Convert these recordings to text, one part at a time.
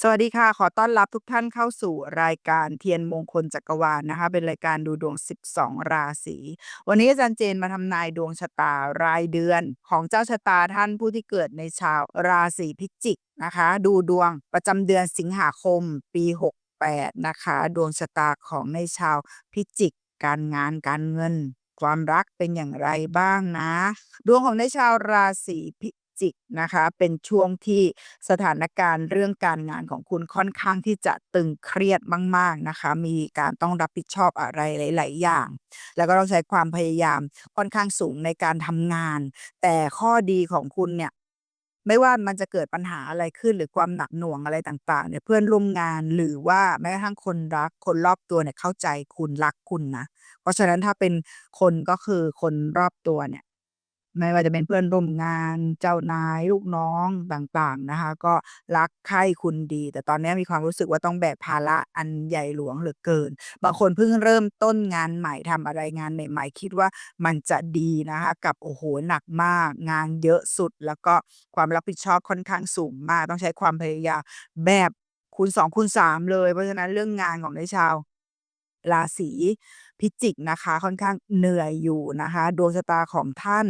สวัสดีค่ะ ขอต้อนรับทุกท่านเข้าสู่รายการเทียนมงคลจักรวาลนะคะ เป็นรายการดูดวง 12 ราศี วันนี้อาจารย์เจนมาทำนายดวงชะตารายเดือนของเจ้าชะตาท่านผู้ที่เกิดในชาวราศีพิจิกนะคะ ดูดวงประจำเดือนสิงหาคมปี 68 นะคะ ดวงชะตาของในชาวพิจิก การงานการเงิน ความรักเป็นอย่างไรบ้างนะ ดวงของในชาวราศีพิ จิกนะคะ เป็นช่วงที่สถานการณ์เรื่องการงานของคุณค่อนข้างที่จะตึงเครียดมาก ๆนะคะ มีการต้องรับผิดชอบอะไรหลาย ๆ อย่าง แล้วก็ต้องใช้ความพยายามค่อนข้างสูงในการทำงาน แต่ข้อดีของคุณเนี่ยไม่ว่ามันจะเกิดปัญหาอะไรขึ้นหรือความหนักหน่วงอะไรต่างๆเนี่ยเพื่อนร่วมงานหรือว่าแม้กระทั่งคนรักคนรอบตัวเนี่ยเข้าใจคุณรักคุณนะ เพราะฉะนั้นถ้าเป็นคนก็คือคนรอบตัวเนี่ย ไม่ว่าจะเป็นเพื่อนร่วมงาน เจ้านาย ลูกน้องต่าง ๆ นะคะ ก็รักใคร่คุณดี แต่ตอนเนี้ยมีความรู้สึกว่า ต้องแบกภาระอันใหญ่หลวงเหลือเกิน บางคนเพิ่งเริ่มต้นงานใหม่ ทำอะไรงานใหม่ ๆ คิดว่ามันจะดีนะคะ กับ โอ้โฮ หนักมาก งานเยอะสุด แล้วก็ความรับผิดชอบค่อนข้างสูงมาก ต้องใช้ความพยายามแบบคูณ 2 คูณ 3 เลย เพราะฉะนั้นเรื่องงานของในชาว ราศีพิจิกนะคะ ค่อนข้างเหนื่อยอยู่นะคะ ดวงชะตาของท่าน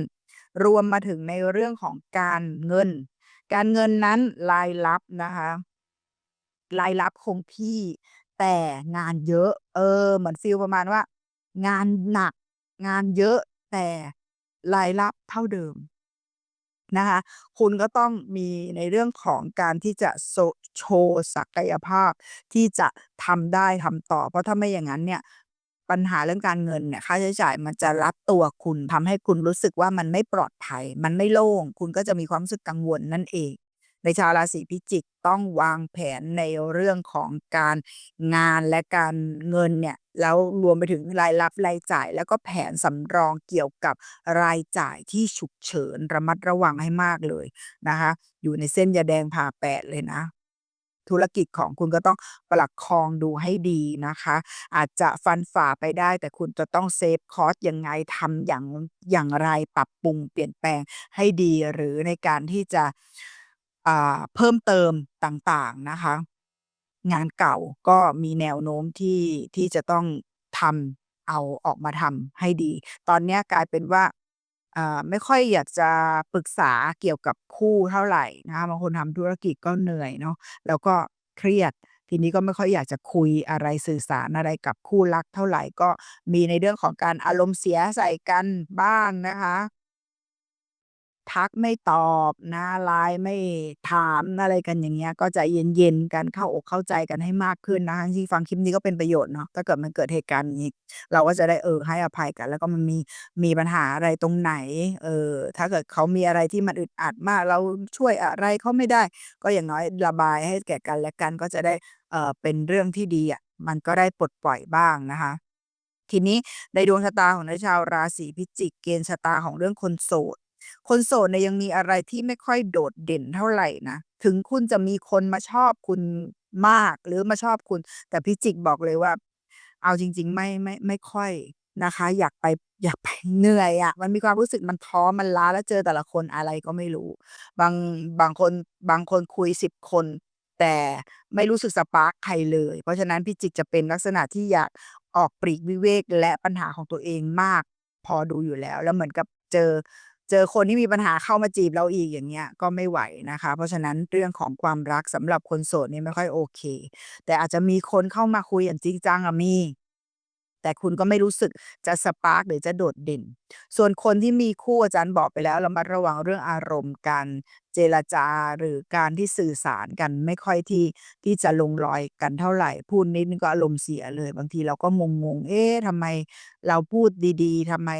รวมมาถึงในเรื่องของการเงิน การเงินนั้นรายรับนะคะรายรับคงที่แต่งานเยอะ เออ เหมือนฟีลประมาณว่า งานหนัก งานเยอะแต่รายรับเท่าเดิมนะคะ คุณก็ต้องมีในเรื่องของการที่จะโชว์ศักยภาพที่จะทำได้ทำต่อ เพราะถ้าไม่อย่างงั้นเนี่ย ปัญหาเรื่องการเงินเนี่ยค่าใช้จ่ายมันจะรัดตัวคุณทำให้คุณรู้สึกว่ามันไม่ปลอดภัย มันไม่โล่ง คุณก็จะมีความรู้สึกกังวลนั่นเอง ในชาวราศีพิจิกต้องวางแผนในเรื่องของการงานและการเงินเนี่ยแล้วรวมไปถึงรายรับรายจ่าย แล้วก็แผนสำรองเกี่ยวกับรายจ่ายที่ฉุกเฉินระมัดระวังให้มากเลยนะคะ อยู่ในเส้นยาแดงผ่าแปดเลยนะ ธุรกิจของคุณก็ต้องประคองดูให้ดีนะคะ อาจจะฟันฝ่าไปได้ แต่คุณจะต้องเซฟคอสยังไงทำอย่างอย่างไรปรับปรุงเปลี่ยนแปลงให้ดี หรือในการที่จะอ่าเพิ่มเติมต่างๆนะคะ งานเก่าก็มีแนวโน้มที่ที่จะต้องทำเอาออกมาทำให้ดี ตอนเนี้ยกลายเป็นว่า อ่า ไม่ค่อยอยากจะปรึกษาเกี่ยวกับคู่เท่าไรนะคะ บางคนทำธุรกิจก็เหนื่อยเนาะ แล้วก็เครียด ทีนี้ก็ไม่ค่อยอยากจะคุยอะไร สื่อสารอะไรกับคู่รักเท่าไร ก็มีในเรื่องของการอารมณ์เสียใส่กันบ้างนะคะ ทักไม่ตอบนะ LINE ไม่ถามอะไรกันอย่างเงี้ย ก็ใจเย็น ๆ กันเข้าอกเข้าใจกันให้มากขึ้นนะคะจริงๆฟังคลิปนี้ก็เป็นประโยชน์เนาะถ้าเกิดมันเกิดเหตุการณ์อย่างงี้เราก็จะได้เออให้อภัยกัน แล้วก็มันมีมีปัญหาอะไรตรงไหน เออ ถ้าเกิดเขามีอะไรที่มันอึดอัดมาก เราช่วยอะไรเขาไม่ได้ ก็อย่างน้อยระบายให้แก่กันและกันก็จะได้เออเป็นเรื่องที่ดีอะมันก็ได้ปลดปล่อยบ้างนะคะ ทีนี้ในดวงชะตาของในชาวราศีพิจิกเกณฑ์ชะตาของเรื่องคนโสด คนโสดเนี่ยยังมีอะไรที่ไม่ค่อยโดดเด่นเท่าไรนะ ถึงคุณจะมีคนมาชอบคุณมากหรือมาชอบคุณ แต่พิจิกบอกเลยว่า เอาจริง ๆ ไม่ไม่ไม่ค่อยนะคะ อยากไปอยากไปเหนื่อยอะมันมีความรู้สึกมันท้อมันล้าแล้วเจอแต่ละคนอะไรก็ไม่รู้ บางบางคนบางคนคุย10คน แต่ไม่รู้สึกสปาร์กใครเลย เพราะฉะนั้นพิจิกจะเป็นลักษณะที่อยากออกปลีกวิเวกและปัญหาของตัวเองมาก พอดูอยู่แล้ว แล้วเหมือนกับเจอ เจอคนที่มีปัญหาเข้ามาจีบเราอีกอย่างเงี้ยก็ไม่ไหวนะคะ เพราะฉะนั้นเรื่องของความรักสำหรับคนโสดเนี่ยไม่ค่อยโอเค แต่อาจจะมีคนเข้ามาคุยอย่างจริงจังอะมี แต่คุณก็ไม่รู้สึกจะสปาร์กหรือจะโดดเด่น ส่วนคนที่มีคู่อาจารย์บอกไปแล้วเระมัดระวังเรื่องอารมณ์การเจรจาหรือการที่สื่อสารกันไม่ค่อยที่ที่จะลงรอยกันเท่าไหร่ พูดนิดนึงก็อารมณ์เสียเลย บางทีเราก็งงๆเอ๊ะทำไมเราพูดดี ๆทำไม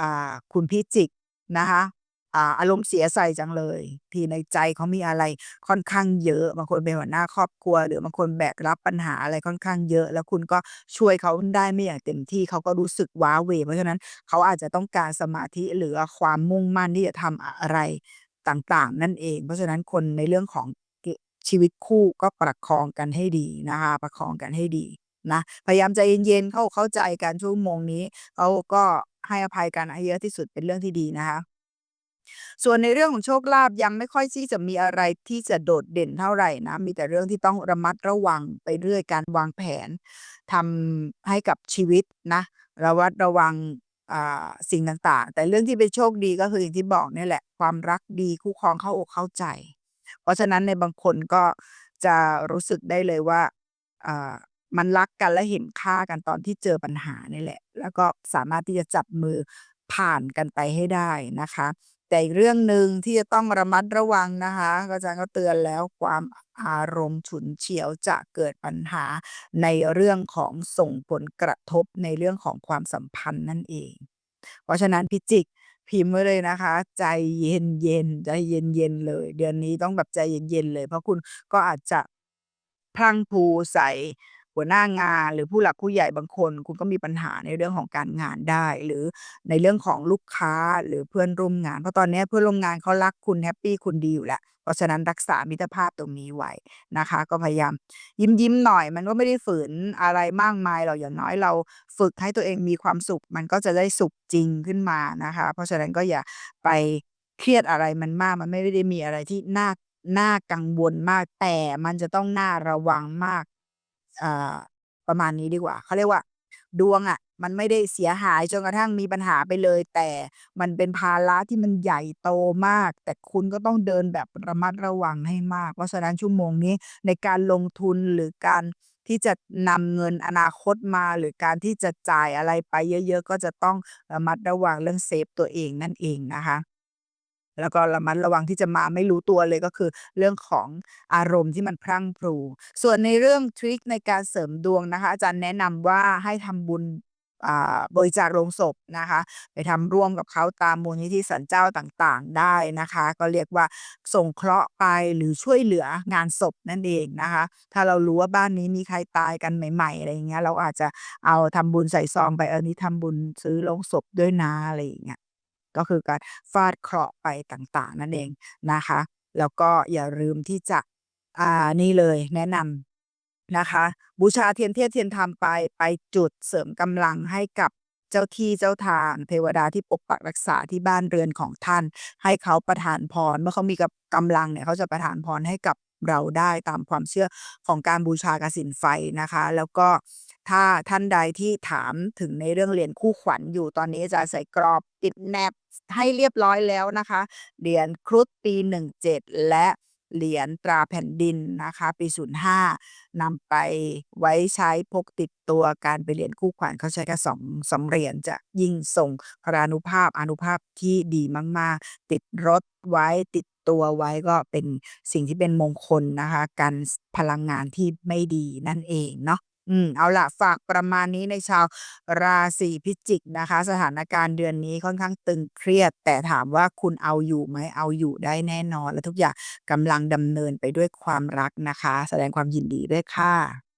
อ่าคุณพิจิก นะคะอ่าอารมณ์เสียใส่จังเลย ที่ในใจเขามีอะไรค่อนข้างเยอะ บางคนเป็นหัวหน้าครอบครัว หรือบางคนแบกรับปัญหาอะไรค่อนข้างเยอะ แล้วคุณก็ช่วยเขาได้ไม่อย่างเต็มที่ เขาก็รู้สึกว้าเหว เพราะฉะนั้นเขาอาจจะต้องการสมาธิ หรือความมุ่งมั่นที่จะทำอะไรต่าง ๆ นั่นเอง เพราะฉะนั้นคนในเรื่องของ ชีวิตคู่ก็ประคองกันให้ดีนะคะ ประคองกันให้ดี นะพยายามใจเย็นๆเข้าเข้าใจกันชั่วโมงนี้เขาก็ให้อภัยกันให้เยอะที่สุดเป็นเรื่องที่ดีนะคะ ส่วนในเรื่องของโชคลาภยังไม่ค่อยที่จะมีอะไรที่จะโดดเด่นเท่าไหร่นะ มีแต่เรื่องที่ต้องระมัดระวังไปเรื่อยการวางแผนทำให้กับชีวิตนะระวัดระวังอ่าสิ่งต่างๆ แต่เรื่องที่เป็นโชคดีก็คืออย่างที่บอกเนี่ยแหละ ความรักดีคู่ครองเข้าอกเข้าใจ เพราะฉะนั้นในบางคนก็จะรู้สึกได้เลยว่าอ่า มันรักกันและเห็นค่ากันตอนที่เจอปัญหานี่แหละ แล้วก็สามารถที่จะจับมือผ่านกันไปให้ได้นะคะ แต่อีกเรื่องหนึ่งที่จะต้องระมัดระวังนะคะอาจารย์ก็เตือนแล้วความอารมณ์ฉุนเฉียวจะเกิดปัญหาในเรื่องของส่งผลกระทบในเรื่องของความสัมพันธ์นั่นเอง เพราะฉะนั้นพิจิกพิมพ์ไว้เลยนะคะ ใจเย็นๆใจเย็นๆเลย เดือนนี้ต้องแบบใจเย็นๆเลย เพราะคุณก็อาจจะพลังพูใส่ หัวหน้างาน หรือผู้หลักผู้ใหญ่บางคน คุณก็มีปัญหาในเรื่องของการงานได้ หรือในเรื่องของลูกค้าหรือเพื่อนร่วมงาน เพราะตอนเนี้ยเพื่อนร่วมงานเขารักคุณแฮปปี้คุณดีอยู่แล้ว เพราะฉะนั้นรักษามิตรภาพตรงนี้ไว้นะคะ ก็พยายามยิ้มๆหน่อย มันก็ไม่ได้ฝืนอะไรมากมายหรอกอย่างน้อยเราฝึกให้ตัวเองมีความสุข มันก็จะได้สุขจริงขึ้นมานะคะ เพราะฉะนั้นก็อย่าไปเครียดอะไรมันมาก มันไม่ได้มีอะไรที่น่าน่ากังวลมาก แต่มันจะต้องน่าระวังมาก อ่าประมาณนี้ดีกว่า เขาเรียกว่า ดวงอะมันไม่ได้เสียหายจนกระทั่งมีปัญหาไปเลย แต่มันเป็นภาระที่มันใหญ่โตมาก แต่คุณก็ต้องเดินแบบระมัดระวังให้มาก เพราะฉะนั้นชั่วโมงนี้ในการลงทุน หรือการที่จะนำเงินอนาคตมา หรือการที่จะจ่ายอะไรไปเยอะ ๆ ก็จะต้องระมัดระวังเรื่องเซฟตัวเองนั่นเองนะคะ แล้วก็ระมัดระวังที่จะมาไม่รู้ตัวเลย ก็คือเรื่องของอารมณ์ที่มันพรั่งพรู ส่วนในเรื่องทริกในการเสริมดวงนะคะ อาจารย์แนะนำว่าให้ทำบุญอ่าบริจาคโลงศพนะคะ ไปทำร่วมกับเขาตามมูลนิธิศาลเจ้าต่างๆ ได้นะคะ ก็เรียกว่าส่งเคราะห์ไปหรือช่วยเหลืองานศพนั่นเองนะคะ ถ้าเรารู้ว่าบ้านนี้มีใครตายกันใหม่ ๆ อะไรอย่างเงี้ยเราอาจจะเอาทำบุญใส่ซองไปเออนี่ทำบุญซื้อโลงศพด้วยนะอะไรอย่างเงี้ย ก็คือการฟาดเคราะห์ไปต่างๆ นั่นเองนะคะ แล้วก็อย่าลืมที่จะอ่านี่เลยแนะนำนะคะ บูชาเทียนเทพเทียนธรรมไปไปจุดเสริมกำลังให้กับเจ้าที่เจ้าทางเทวดาที่ปกปักรักษาที่บ้านเรือนของท่าน ให้เขาประทานพร เมื่อเขามีกับกำลังเนี่ยเขาจะประทานพรให้กับเราได้ตามความเชื่อของการบูชากฐินไฟนะคะ แล้วก็ ถ้าท่านใดที่ถามถึงในเรื่องเหรียญคู่ขวัญอยู่ตอนนี้จารย์ใส่กรอบติดแนบให้เรียบร้อยแล้วนะคะ เหรียญครุฑปี 17 และเหรียญตราแผ่นดินนะคะ ปี 05นำไปไว้ใช้พกติดตัวการเป็นเหรียญคู่ขวัญเขาใช้แค่2 2เหรียญจะยิ่งส่งพรานุภาพอนุภาพที่ดีมาก ๆ ติดรถไว้ติดตัวไว้ก็เป็นสิ่งที่เป็นมงคลนะคะกันสพลังงานที่ไม่ดีนั่นเองเนาะ อืม เอาล่ะ ฝากประมาณนี้ในชาวราศีพิจิกนะคะ สถานการณ์เดือนนี้ค่อนข้างตึงเครียด แต่ถามว่าคุณเอาอยู่ไหม?เอาอยู่ได้แน่นอน และทุกอย่างกำลังดำเนินไปด้วยความรักนะคะ แสดงความยินดีด้วยค่ะ